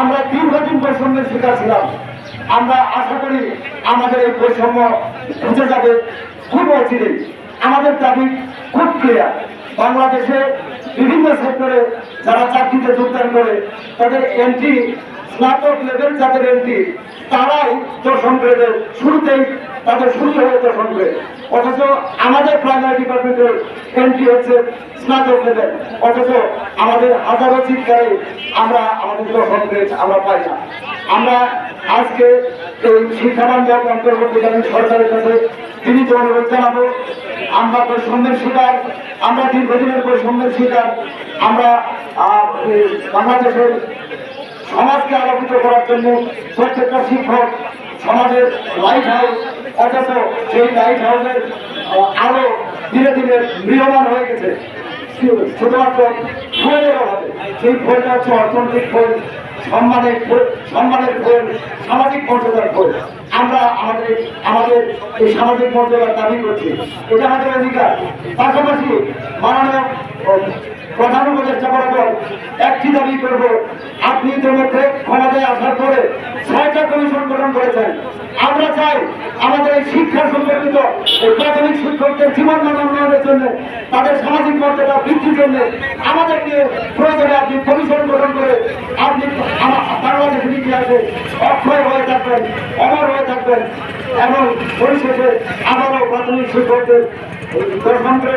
আমরা দীর্ঘদিন বৈষম্যের শিকার ছিলাম। আমরা আশা করি আমাদের এই বৈষম্য খুঁজে যাবে। খুব অচিরে আমাদের দাবি খুব ক্লিয়ার বাংলাদেশে বিভিন্ন সেক্টরে যারা চাকরিতে যোগদান করে, তাদের এন্ট্রি স্নাতক লেভেল যাদের এন্ট্রি তারাই দর্শন গ্রেডের শুরুতেই, তাদের শুরু হয়ে দর্শন গ্রেড অথচ আমাদের প্রাইমারি ডিপার্টমেন্টের এন্ট্রি হচ্ছে স্নাতক লেভেল। অথচ আমাদের হাজারো চিৎকারে আমরা, আমাদের দর্শন গ্রেড আমরা পাই না। আমরা আজকে এই শিক্ষাবান্ধব অন্তর্বর্তীকালীন সরকারের কাছে তিনি তো অনুরোধ জানাব, আমরা বৈষম্যের শিকার, আমরা দীর্ঘদিনের বৈষম্যের শিকার, আমরা বাংলাদেশের সমাজকে আলোকিত করার জন্য প্রত্যেকটা শিক্ষক সমাজের লাইট হাউস অথচ সেই লাইট হাউসের আলো ধীরে ধীরে মৃহমান হয়ে গেছে। শুধুমাত্র ফুয়েলের সেই ফুয়েলটা হচ্ছে অর্থনৈতিক ফুয়েল সম্মানের ফোন, সম্মানের ফুয়েল সামাজিক মর্যাদার ফুয়েল আমরা আমাদের আমাদের এই সামাজিক মর্যাদার দাবি করছি। এটা আমাদের অধিকার। পাশাপাশি মাননীয় প্রধান উপদেষ্টা বরাবর একটি দাবি করব, আপনি ইতিমধ্যে ক্ষমতায় আসার পরে ছয়টা কমিশন গঠন করেছেন। আমরা চাই আমাদের এই শিক্ষা সম্পর্কিত প্রাথমিক শিক্ষকদের জীবন উন্নয়নের জন্য, তাদের সামাজিক মর্যাদা বৃদ্ধির জন্য আমাদেরকে প্রয়োজনে আপনি কমিশন গঠন করে আপনি আমা- বাংলাদেশের ইতিহাসে অক্ষয় হয়ে থাকবেন থাকবেন এবং পরিশেষে আবারও প্রাথমিক শিক্ষকদের দর্শনকে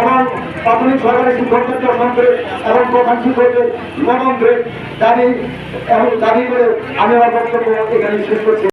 এবং প্রাথমিক সরকারি শিক্ষকদের দর্শনকে এবং প্রধান শিক্ষকদের গ্রেড দাবি এবং দাবি করে আমি আমার বক্তব্য এখানে শেষ করছি।